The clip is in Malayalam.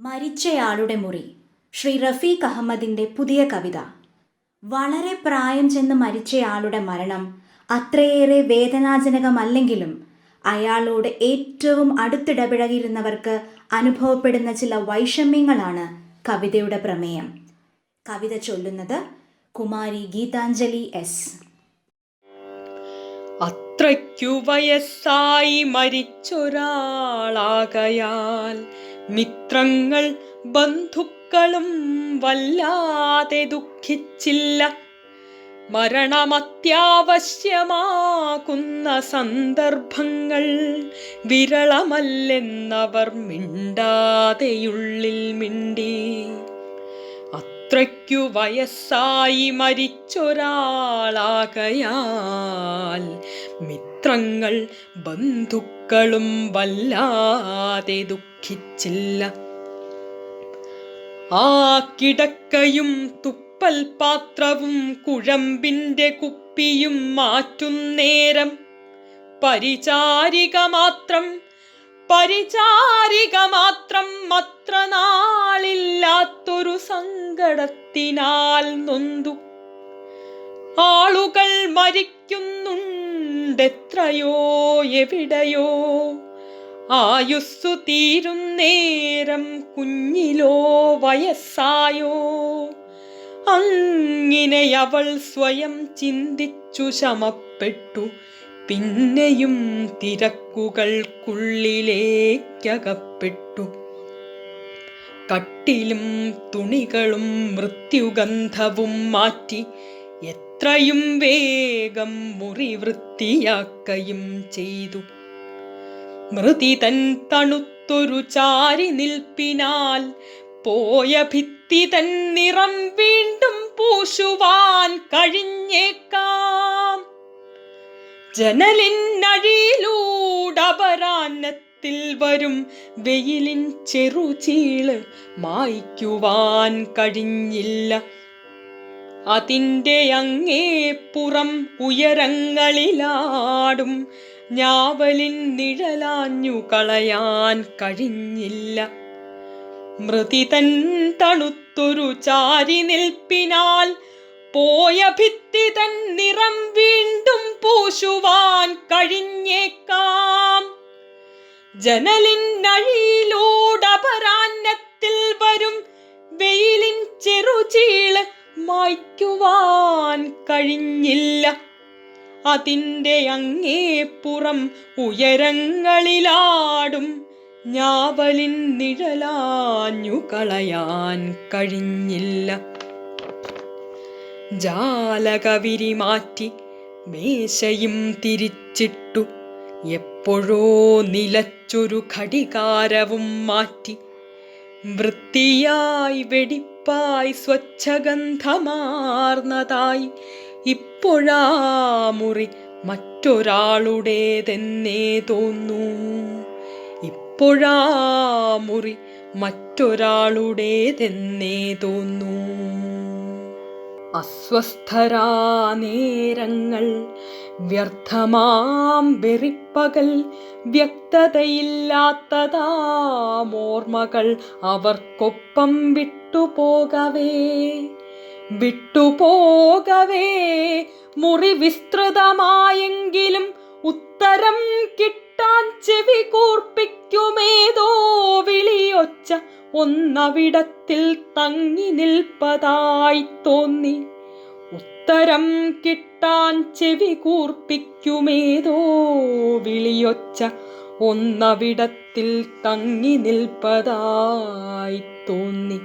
മരിച്ചയാളുടെ മുറി. ശ്രീ റഫീഖ് അഹമ്മദിന്റെ പുതിയ കവിത. വളരെ പ്രായം ചെന്ന് മരിച്ചയാളുടെ മരണം അത്രയേറെ വേദനാജനകമല്ലെങ്കിലും അയാളോട് ഏറ്റവും അടുത്തിടപഴകിയിരുന്നവർക്ക് അനുഭവപ്പെടുന്ന ചില വൈഷമ്യങ്ങളാണ് കവിതയുടെ പ്രമേയം. കവിത ചൊല്ലുന്നത് കുമാരി ഗീതാഞ്ജലി എസ്. അത്രയ്ക്കു വയസ്സായി മരിച്ചൊരാളാകയാൽ മിത്രങ്ങൾ ബന്ധുക്കളും വല്ലാതെ ദുഃഖിച്ചില്ല. മരണമത്യാവശ്യമാകുന്ന സന്ദർഭങ്ങൾ വിരളമല്ലെന്നവർ മിണ്ടാതെയുള്ളിൽ മിണ്ടി. അത്രയ്ക്കു വയസ്സായി മരിച്ചൊരാളാകയാൽ മിത്രങ്ങൾ ബന്ധുക്കളും വല്ലാതെ ദുഃഖിച്ചില്ല. ആ കിടക്കയും തുപ്പൽ പാത്രവും കുഴമ്പിന്റെ കുപ്പിയും മാറ്റുന്നേരം പരിചാരിക മാത്രം പരിചാരിക മാത്രം അത്ര നാളില്ലാത്തൊരു സങ്കടത്തിനാൽ നൊന്തു ആളുകൾ മരിക്കുന്നുണ്ടെത്രയോ എവിടെയോ. ആയുസ്സു തീരുന്നേരം കുഞ്ഞിലോ വയസ്സായോ. അങ്ങനെ അവൾ സ്വയം ചിന്തിച്ചു ശമപ്പെട്ടു. പിന്നെയും തിരക്കുകൾക്കുള്ളിലേക്കകപ്പെട്ടു. കട്ടിലും തുണികളും മൃത്യുഗന്ധവും മാറ്റി എത്രയും വേഗം മുറി വൃത്തിയാക്കയും ചെയ്തു. മൃതി തൻ തണുത്തൊരു ചാരി നിൽപ്പിനാൽ പോയ ഭിത്തി തൻ നിറം വീണ്ടും പൂശുവാൻ കഴിഞ്ഞേക്കാം. ജനലിനഴിയിലൂടപരാന്നത്തിൽ വരും വെയിലിൻ ചെറുചീൾ മായ്ക്കുവാൻ കഴിഞ്ഞില്ല. അതിന്റെ അങ്ങേപ്പുറം ഉയരങ്ങളിലാടും ഞാവലിൻ നിഴലാഞ്ഞു കളയാൻ കഴിഞ്ഞില്ല. മൃതി തൻ തണുത്തൊരു ചാരി നിൽപ്പിനാൽ പോയ ഭിത്തി തൻ നിറം വീണ്ടും പൂശുവാൻ കഴിഞ്ഞേക്കാം. ജനലിൻ മായ്ക്കുവാൻ കഴിഞ്ഞില്ല. അതിന്റെ അങ്ങേപ്പുറം ഉയരങ്ങളിലാടും ഞാവലിൻ നിഴലാഞ്ഞു കളയാൻ കഴിഞ്ഞില്ല. ജാലകവിരി മാറ്റി മേശയും തിരിച്ചിട്ടു എപ്പോഴോ നിലച്ചൊരു ഘടികാരവും മാറ്റി വൃത്തിയായി വെടിപ്പായി സ്വച്ഛഗന്ധമാർന്നതായി ഇപ്പോഴാ മുറി മറ്റൊരാളുടേതെന്നേ തോന്നു. ഇപ്പോഴാ മുറി മറ്റൊരാളുടേതെന്നേ തോന്നു. അസ്വസ്ഥരാ നേരങ്ങൾ വ്യർത്ഥമാം വെറിപ്പകൽ വ്യക്തതയില്ലാത്തതാമോർമകൾ അവർക്കൊപ്പം വിട്ടുപോകവേ വിട്ടുപോകവേ. മുറി വിസ്തൃതമായെങ്കിലും ഉത്തരം കിട്ടാൻ ചെവി കൂർപ്പിക്കുമേതോ വിളിയൊച്ച ഒന്നവിടത്തിൽ തങ്ങി നിൽപ്പതായി തോന്നി. ഉത്തരം കിട്ടാൻ ചെവി കൂർപ്പിക്കുമേതോ വിളിയൊച്ച ഒന്നവിടത്തിൽ തങ്ങി നിൽപ്പതായി തോന്നി.